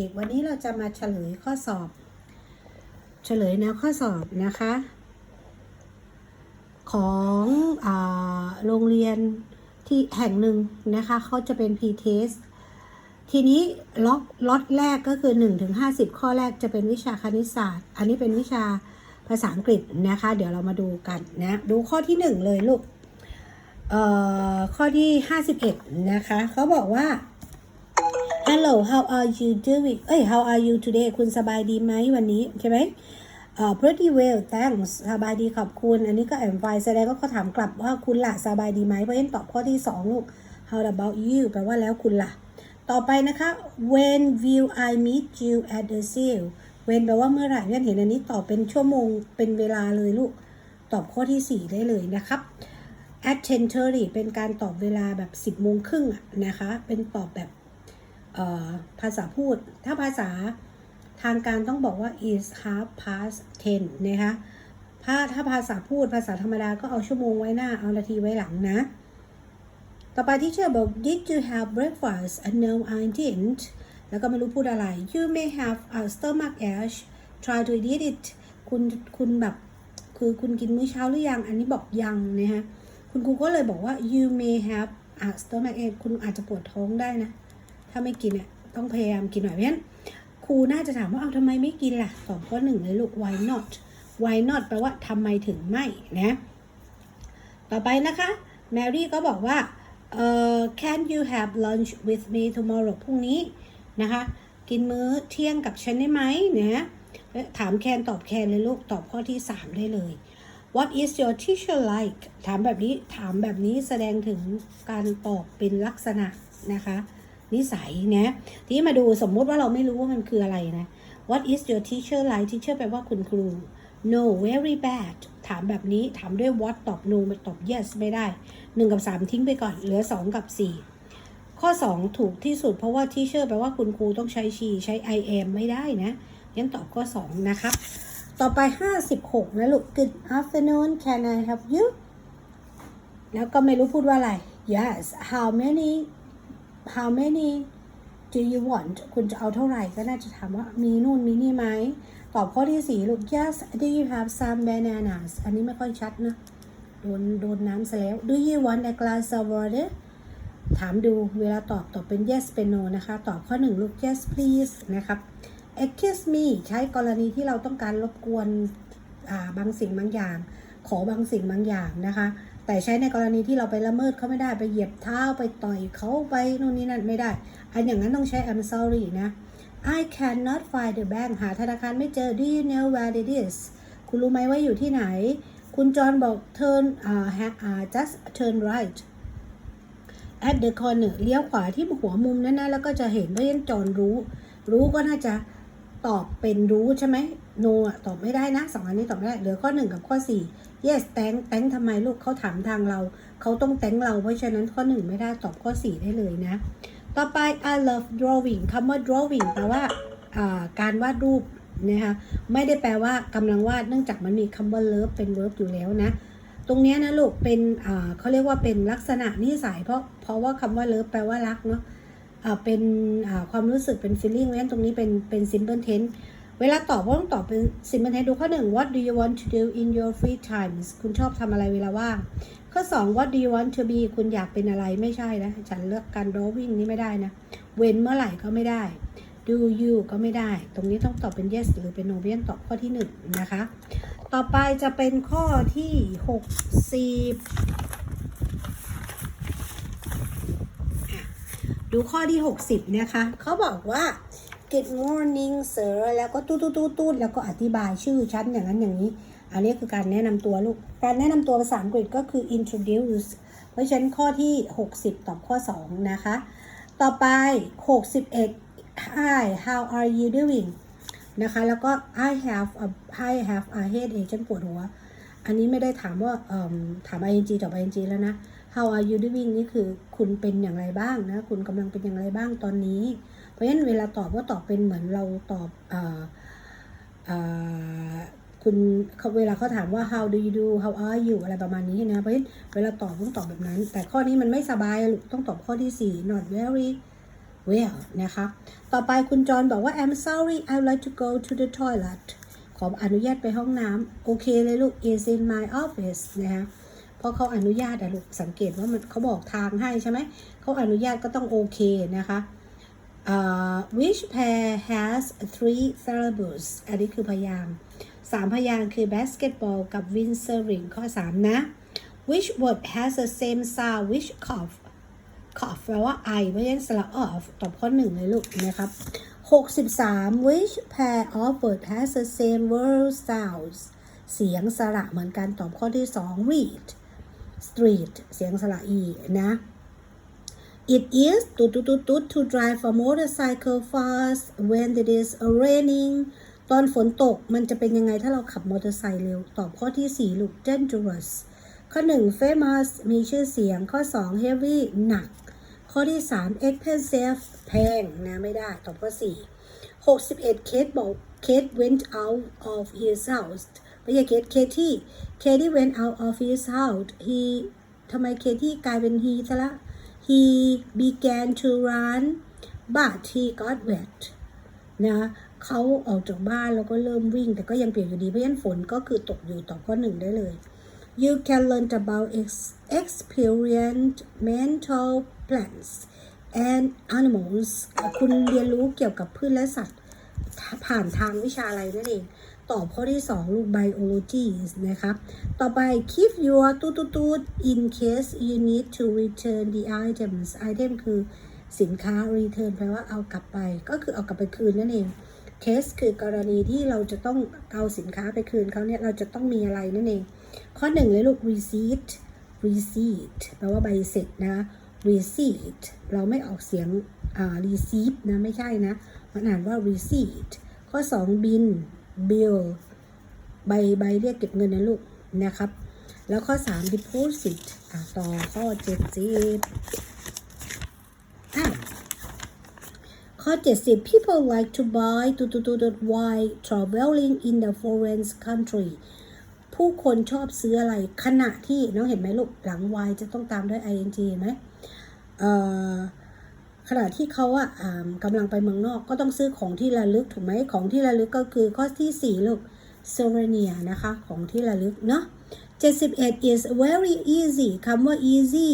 ด็กๆ วันนี้เราจะมาเฉลยข้อสอบ เฉลยแนวข้อสอบนะคะ ของอโรงเรียนที่แห่งหนึ่งนะคะเขาจะเป็น P-test ทีนี้ล็อกล็อตแรกก็คือ1ถึง50 ข้อแรกจะเป็นวิชาคณิตศาสตร์ อันนี้เป็นวิชาภาษาอังกฤษนะคะ เดี๋ยวเรามาดูกันนะ ดูข้อที่ 1 เลยลูก เอ่อ ข้อที่ 51 นะคะเขาบอกว่า Hello how are you doing เอ้ย how are you today คุณสบายดีไหมวันนี้ใช่ไหมเอ่อ pretty well thanks สบายดีขอบคุณ อันนี้ก็ am fine แสดงว่าเขาถามกลับว่าคุณล่ะสบายดีไหมเพราะฉะนั้นตอบข้อที่ 2 ลูก how about you แปลว่าแล้วคุณล่ะ ต่อไปนะคะ when will I meet you at the sale when แปลว่าเมื่อไหร่เนี่ยเห็นอันนี้ตอบเป็นชั่วโมงเป็นเวลาเลยลูก ตอบข้อที่ 4 ได้เลยนะครับ at 10:30เป็นการตอบเวลาแบบ 10โมงครึ่งนะคะ เป็นตอบแบบ ภาษาพูด ถ้าภาษาทางการต้องบอกว่า is half past 10นะคะถ้าถ้าภาษาพูดภาษาธรรมดาก็เอาชั่วโมงไว้หน้า เอานาทีไว้หลังนะ ต่อไปที่เชื่อบอก did you have breakfast and no I didn't แล้วก็ไม่รู้พูดอะไร you may have a stomach ache try to eat it คุณคุณแบบคือคุณกินมื้อเช้าหรือยัง อันนี้บอกยังนะฮะ คุณครูก็เลยบอกว่า you may have a stomach ache คุณอาจจะปวดท้องได้นะ ถ้าไม่กินเนี่ยต้องพยายามกินหน่อยเพราะฉะนั้นครูน่าจะถามว่าเอาทำไมไม่กินล่ะตอบข้อหนึ่งเลยลูก why not why not แปลว่าทำไมถึงไม่นะต่อไปนะคะแมรี่ก็บอกว่าเอ่อ can you have lunch with me tomorrow พรุ่งนี้นะคะ กินมื้อเที่ยงกับฉันได้ไหมนะถามแคนตอบแคนเลยลูก ตอบข้อที่ 3 ได้เลย What is your teacher like ถามแบบนี้ถามแบบนี้แสดงถึงการตอบเป็นลักษณะนะคะ นิสัยนะทีนี้มาดูสมมุติว่าเราไม่รู้ว่ามันคืออะไรนะ What is your teacher like teacher แปลว่าคุณครู No very bad ถามแบบนี้ถามด้วย what ตอบ no ไม่ตอบ yes ไม่ได้ 1 กับ 3 ทิ้งไปก่อน เหลือ 2 กับ 4 ข้อ 2 ถูกที่สุดเพราะว่า teacher แปลว่าคุณครูต้องใช้ she ใช้ I am ไม่ได้นะงั้นตอบข้อ 2 นะครับ ต่อไป 56 นะลูก Good afternoon can I help you แล้วก็ไม่รู้พูดว่าอะไร Yes how many how many do you want คุณจะเอาเท่าไหร่ก็น่าจะถามว่ามีนู่นมีนี่ไหม ตอบข้อที่4ลูก Yes do you have some bananas อันนี้ไม่ค่อยชัดนะ โดนโดนน้ำซะแล้ว Do you want a glass of water ถามดูเวลาตอบตอบเป็น yes เป็น no นะคะ ตอบข้อ1ลูก yes please นะครับ excuse me ใช้กรณีที่เราต้องการรบกวนบางสิ่งบางอย่าง ขอบางสิ่งบางอย่างนะคะ แต่ใช้ในกรณีที่เราไปละเมิดเขาไม่ได้ไปเหยียบเท้าไปต่อยเขาไปนู่นนี่นั่นไม่ได้ อันอย่างนั้นต้องใช้ I'm sorry นะ I cannot find the bank หาธนาคารไม่เจอ Do you know where it is คุณรู้ไหมว่าอยู่ที่ไหน คุณจอห์นบอก turn อ่า ha- อ่า just turn right at the corner เลี้ยวขวาที่หัวมุมนั่นนะแล้วก็จะเห็นว่ายันจอห์นรู้ รู้ก็น่าจะตอบเป็นรู้ใช่ไหม no อะตอบไม่ได้นะสองอันนี้ตอบไม่ได้ เหลือข้อหนึ่งกับข้อสี่ yes thank thank ทำไมลูกเขาถามทางเรา เขาต้อง thank เรา เพราะฉะนั้นข้อหนึ่งไม่ได้ตอบข้อสี่ได้เลยนะ ต่อไป I love drawing คำว่า drawing แปลว่าการวาดรูปนะคะไม่ได้แปลว่ากำลังวาดเนื่องจากมันมีคำว่า love เป็น verb อยู่แล้วนะ ตรงนี้นะลูกเป็นเขาเรียกว่าเป็นลักษณะนิสัยเพราะเพราะว่าคำว่า love แปลว่ารักเนาะเป็นความรู้สึกเป็น feeling เพราะฉะนั้นตรงนี้เป็นเป็น simple tense เวลาตอบก็ต้องตอบเป็น simple tense ดูข้อหนึ่ง what do you want to do in your free times คุณชอบทำอะไรเวลาว่าง ข้อ 2 what do you want to be คุณอยากเป็นอะไรไม่ใช่นะ ฉันเลือกการ drawing นี่ไม่ได้นะ เว้นเมื่อไหร่ก็ไม่ได้ do you ก็ไม่ได้ ตรงนี้ต้องตอบเป็น yes หรือเป็น no เพียนตอบข้อที่ 1 นะคะ ต่อไปจะเป็นข้อที่ 60 ดูข้อที่ 60 นะคะ เขาบอกว่า good morning sir แล้วก็ตู้ตู้ตู้ตู้แล้วก็อธิบายชื่อชั้นอย่างนั้นอย่างนี้ อันนี้คือการแนะนำตัวลูก การแนะนำตัวภาษาอังกฤษก็คือ introduce เพราะฉะนั้นข้อที่ 60 ตอบข้อ 2 นะคะ ต่อไป 61 Hi how are you doing นะคะ แล้วก็ I have a I have a headache ฉันปวดหัว อันนี้ไม่ได้ถามว่าเอิ่มถาม ing ตอบ ing แล้วนะ how are you doing นี่คือคุณเป็นอย่างไรบ้างนะ คุณกำลังเป็นอย่างไรบ้างตอนนี้ ราะฉะนั้นเวลาตอบก็ตอบเป็นเหมือนเราตอบออคุณเวลาเขาถามว่า how do you do how are you อะไรประมาณนี้นะ เพราะฉะนั้นเวลาตอบต้องตอบแบบนั้น แต่ข้อนี้มันไม่สบายลูกต้องตอบข้อที่ 4 not very well นะคะ ต่อไปคุณจอห์นบอกว่า I'm sorry I would like to go to the toilet ขออนุญาตไปห้องน้ำโอเคเลยลูก is in my office นะคะเพราะเขาอนุญาตอะลูกสังเกตว่ามันเขาบอกทางให้ใช่ไหมเขาอนุญาตก็ต้องโอเคนะคะ uh, which pair has three syllables อันนี้คือพยางค์สามพยางค์คือ basketball กับ windsurfing ข้อ 3 นะ which word has the same sound which cough cough แปลว่าไอเพราะฉะนั้นสระ off ตอบข้อ1เลยลูกนะครับ 63 which pair of words has the same vowel sounds เสียงสระเหมือนกันตอบข้อที่ 2 read street เสียงสระอีนะ It is ตุ๊ดตุ๊ดตุ๊ดตุ๊ด to drive a motorcycle fast when it is raining ตอนฝนตกมันจะเป็นยังไงถ้าเราขับมอเตอร์ไซค์เร็ว ตอบข้อที่ 4 ลูก dangerous ข้อ 1 famous มีชื่อเสียง ข้อ 2 heavy หนัก ข้อที่ 3 expensive แพงนะไม่ได้ ตอบข้อ 4 61 Kate บอก Kate went out of his house ไม่ใช่ Kate Katie Katie went out of his house he ทำไม Katie กลายเป็น he ซะละ he began to run but he got wet นะเขาออกจากบ้านแล้วก็เริ่มวิ่ง แต่ก็ยังเปียกอยู่ดีเพราะฉะนั้นฝนก็คือตกอยู่ต่อข้อหนึ่งได้เลย you can learn about experience mental plants and animals คุณเรียนรู้เกี่ยวกับพืชและสัตว์ ผ่านทางวิชาอะไรนั่นเอง ตอบข้อที่ 2 ลูก biology นะครับ ต่อไป keep your ตูดตูด in case you need to return the items item คือสินค้า return แปลว่าเอากลับไป ก็คือเอากลับไปคืนนั่นเอง case คือกรณีที่เราจะต้องเอาสินค้าไปคืนเขาเนี่ย เราจะต้องมีอะไรนั่นเอง ข้อหนึ่งเลยลูก receipt receipt แปลว่าใบเสร็จนะ receipt เราไม่ออกเสียงอ่า receipt นะ ไม่ใช่นะ มันอ่านว่า receipt ข้อ 2 บิน bill ใบใบเรียกเก็บเงินนะลูกนะครับ แล้วข้อ 3 deposit อะต่อข้อ70อะข้อ 70 people like to buy ตุตุตุตุ while traveling in the foreign country ผู้คนชอบซื้ออะไรขณะที่น้องเห็นไหมลูกหลัง y จะต้องตามด้วย ing เห็นไหมเอ่อ ขณะที่เขาอะอ่ากำลังไปเมืองนอกก็ต้องซื้อของที่ระลึกถูกไหมของที่ระลึกก็คือข้อที่4ลูก souvenir นะคะของที่ระลึกเนาะ71 is very easy คำว่า easy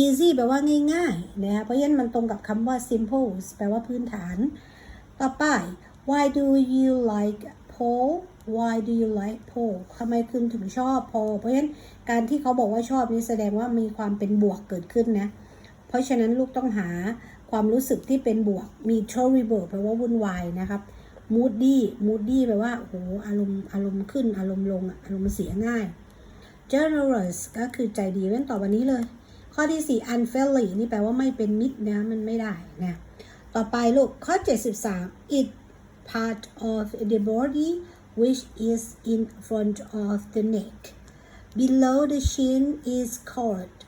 easy แปลว่าง่ายๆนะคะเพราะฉะนั้นมันตรงกับคำว่า simple แปลว่าพื้นฐาน ต่อไป why do you like Paul why do you like Paul ทำไมคุณถึงชอบ Paul เพราะฉะนั้นการที่เขาบอกว่าชอบนี่แสดงว่ามีความเป็นบวกเกิดขึ้นนะ เพราะฉะนั้นลูกต้องหาความรู้สึกที่เป็นบวก มี terrible แปลว่าวุ่นวายนะครับ moody moody แปลว่าโอ้โหอารมณ์อารมณ์ขึ้น อารมณ์ลง อารมณ์เสียง่าย generous ก็คือใจดีเว้นต่อวันนี้เลย ข้อที่ 4 unfriendly นี่แปลว่าไม่เป็นมิตรนะมันไม่ได้นะต่อไปลูก ข้อ 73 it part of the body which is in front of the neck below the chin is called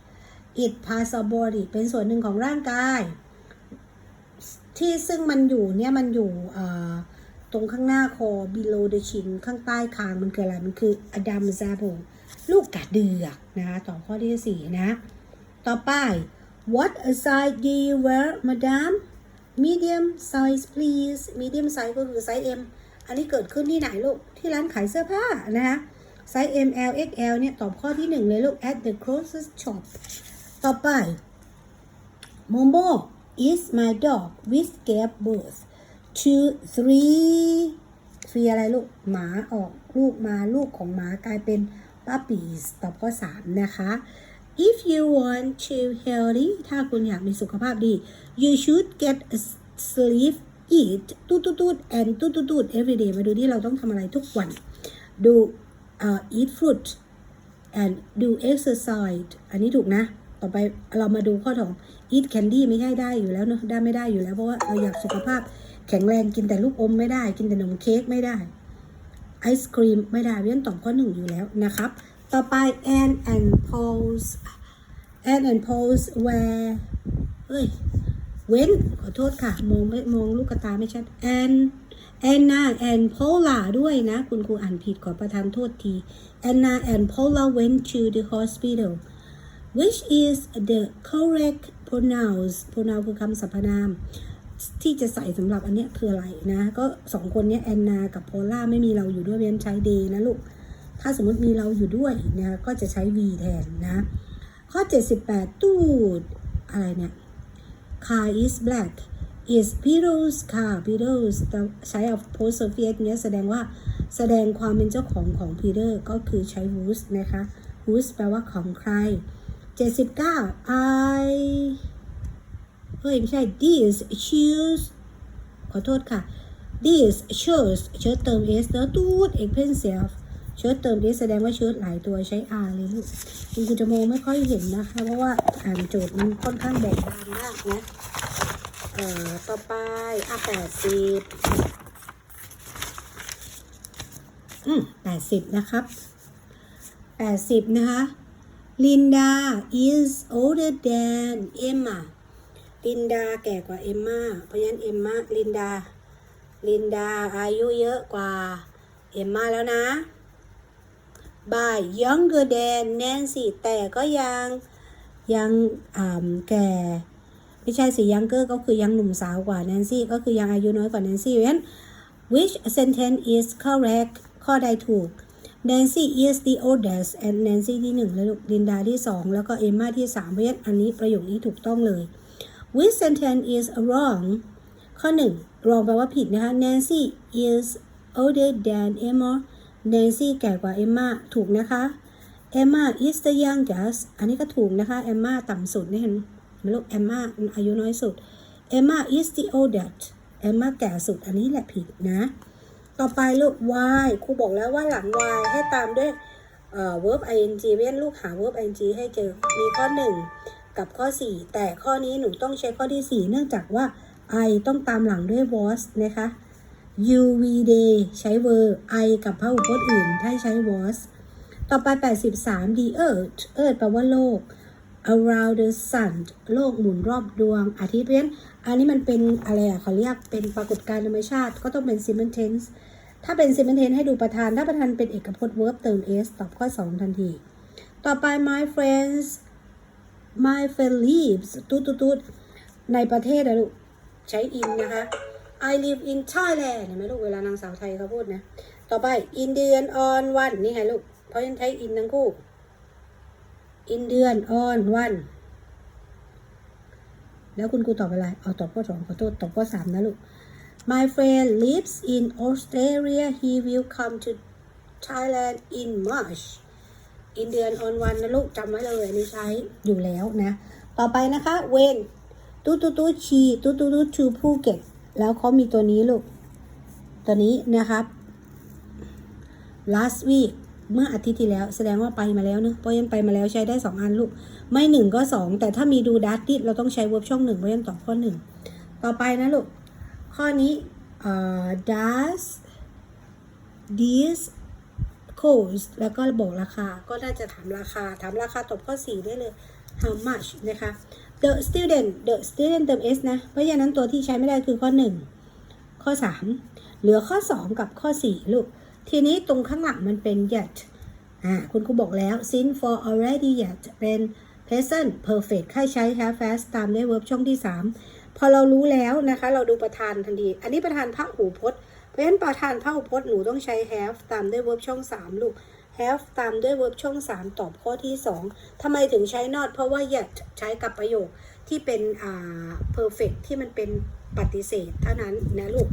it parts of body เป็นส่วนหนึ่งของร่างกาย ที่ซึ่งมันอยู่เนี่ยมันอยู่ตรงข้างหน้าคอ below the chin ข้างใต้คางมันคืออะไร มันคือ Adam z a b o ลูกกระเดือกนะคะต่อข้อที่4นะ ต่อไป what size do you wear madam medium size please medium size ก็คือไซส์ M อันนี้เกิดขึ้นที่ไหนลูก ที่ร้านขายเสื้อผ้านะคะไซส์ M L X L เนี่ย ตอบข้อที่ 1 เลยลูก at the closest shop ต่อไป Momo is my dog which gave birth to three ทรีอะไรลูก หมาออกลูกมาลูกของหมากลายเป็นป้าปีตอบข้อสามนะคะ if you want to healthy ถ้าคุณอยากมีสุขภาพดี you should get a sleep eat ตุ๊ดตูดตูด and ตุ๊ดตูดตูด every day มาดูที่เราต้องทำอะไรทุกวัน do uh, eat fruit and do exercise อันนี้ถูกนะ ต่อไปเรามาดูข้อของ eat candy ไม่ใช่ได้อยู่แล้วเนอะได้ไม่ได้อยู่แล้ว เพราะว่าเราอยากสุขภาพแข็งแรงกินแต่ลูกอมไม่ได้ กินแต่นมเค้กไม่ได้ไอศครีมไม่ได้เว้นตอบข้อหนึ่งอยู่แล้วนะครับ ต่อไป and and pose and and pose where เฮ้ยเว้นขอโทษค่ะ มองไม่มองลูกตาไม่ชัด and Anna and Paula ด้วยนะ คุณครูอ่านผิดขอประทานโทษที Anna and Paula went to the hospital which is the correct pronouns pronoun คือคำสรรพนาม ที่จะใส่สำหรับอันเนี้ยคืออะไรนะ ก็สองคนเนี้ยแอนนากับโพล่าไม่มีเราอยู่ด้วยเว้นใช้ day นะลูก ถ้าสมมติมีเราอยู่ด้วยนะก็จะใช้ v แทนนะ ข้อ 78 ตูดอะไรเนี่ย car is black is Beatles car Beatles ใช้ apostrophe เนี่ยแสดงว่าแสดงความเป็นเจ้าของของ Peter ก็คือใช้ whose นะคะ whose แปลว่าของใคร 79 I เฮ้ย ไม่ใช่ these shoes ขอโทษค่ะ these shoes เชิดเติม s แล้วตูด expensive เชิดเติม s แสดงว่าเชิดหลายตัวใช้ r เลยลูกคุณครูจะมองไม่ค่อยเห็นนะคะ เพราะว่าอ่านโจทย์มันค่อนข้างแบ่งบานมากนะ เอ่อ ต่อไปอะแปดสิบอืมแปดสิบนะครับแปดสิบนะคะ Linda is older than Emma ลินดาแก่กว่าเอมมาเพราะฉะนั้นเอมมาลินดา ลินดาอายุเยอะกว่าเอมมาแล้วนะ by younger than Nancy แต่ก็ยังยังอ่าแก่ ไม่ใช่สิยังเกอร์ก็คือยังหนุ่มสาวกว่าแนนซี่ก็คือยังอายุน้อยกว่าแนนซี่เพราะฉะนั้น which sentence is correct ข้อใดถูก Nancy is the oldest and Nancy ที่หนึ่งแล้วลูกลินดาที่สองแล้วก็เอมมาที่สามเพราะฉะนั้นอันนี้ประโยคนี้ถูกต้องเลย which sentence is wrong ข้อหนึ่ง wrong แปลว่าผิดนะคะ Nancy is older than Emma Nancy แก่กว่า Emma ถูกนะคะ Emma is the youngest อันนี้ก็ถูกนะคะ Emma ต่ำสุดนี่เห็นไหมลูก Emma อายุน้อยสุด Emma is the oldest Emma แก่สุดอันนี้แหละผิดนะ ต่อไปลูก y ครูบอกแล้วว่าหลัง y ให้ตามด้วยเอ่อ verb ing เว้นลูกหา verb ing ให้เจอ มีข้อ 1 กับข้อ 4 แต่ข้อนี้หนูต้องใช้ข้อที่ 4 เนื่องจากว่า I ต้องตามหลังด้วย was นะคะ you we they ใช้ verb I กับพหูพจน์อื่น ถ้าใช้ was ต่อไป 83 the earth earth แปลว่าโลก around the sun โลกหมุนรอบดวงอาทิตย์เพราะฉะนั้นอันนี้มันเป็นอะไรอะเขาเรียกเป็นปรากฏการณ์ธรรมชาติก็ต้องเป็น simple tense ถ้าเป็น simple tense ให้ดูประธาน ถ้าประธานเป็นเอกพจน์ verb เติม s ตอบข้อ 2 ทันที ต่อไป my friends my friend lives ตุ๊ดตุ๊ดตุ๊ดในประเทศอะลูก ใช้ in นะคะ I live in Thailand เห็นไหมลูก เวลานางสาวไทยเขาพูดนะ ต่อไป in เดือน on วันนี่ไงลูก เพราะฉะนั้นใช้ in ทั้งคู่ in เดือน on วันแล้วคุณครูตอบอะไร เอาตอบข้อสองขอโทษตอบข้อสามนะลูก My friend lives in Australia he will come to Thailand in March in เดือน on วันนะลูกจำไว้เลยอันนี้ใช้อยู่แล้วนะ ต่อไปนะคะ when ตู้ตู้ตู้ชีตู้ตู้ตู้ to Phuket แล้วเขามีตัวนี้ลูก ตัวนี้นะครับ last week เมื่ออาทิตย์ที่แล้ว แสดงว่าไปมาแล้วเนอะเพราะฉะนั้นไปมาแล้วใช้ได้สองอันลูก ไม่หนึ่งก็สองแต่ถ้ามีดูดัตติเราต้องใช้เวิร์บช่องหนึ่งเพราะฉะนั้นตอบข้อหนึ่งต่อไปนะลูก ข้อนี้เอ่อ does this cost แล้วก็บอกราคา ก็น่าจะถามราคา ถามราคาตอบข้อ 4 ได้เลย how much นะคะ the student the student เติม s นะ เพราะฉะนั้นตัวที่ใช้ไม่ได้คือข้อ 1 ข้อ 3 เหลือข้อ 2 กับข้อ 4 ลูก ทีนี้ตรงข้างหลังมันเป็น yet อ่าคุณครูบอกแล้ว since for already yet เป็น present perfect ให้ใช้ have fast ตามด้วย verb ช่องที่ 3 พอเรารู้แล้วนะคะ เราดูประธานทันที อันนี้ประธานพระหูพจน์ เพราะฉะนั้นประธานพระหูพจน์หนูต้องใช้ have ตามด้วย verb ช่อง 3 ลูก have ตามด้วย verb ช่อง 3 ตอบข้อที่ 2ทำไมถึงใช้ not เพราะว่า yet ใช้กับประโยคที่เป็นอ่า perfect ที่มันเป็นปฏิเสธเท่านั้นนะลูก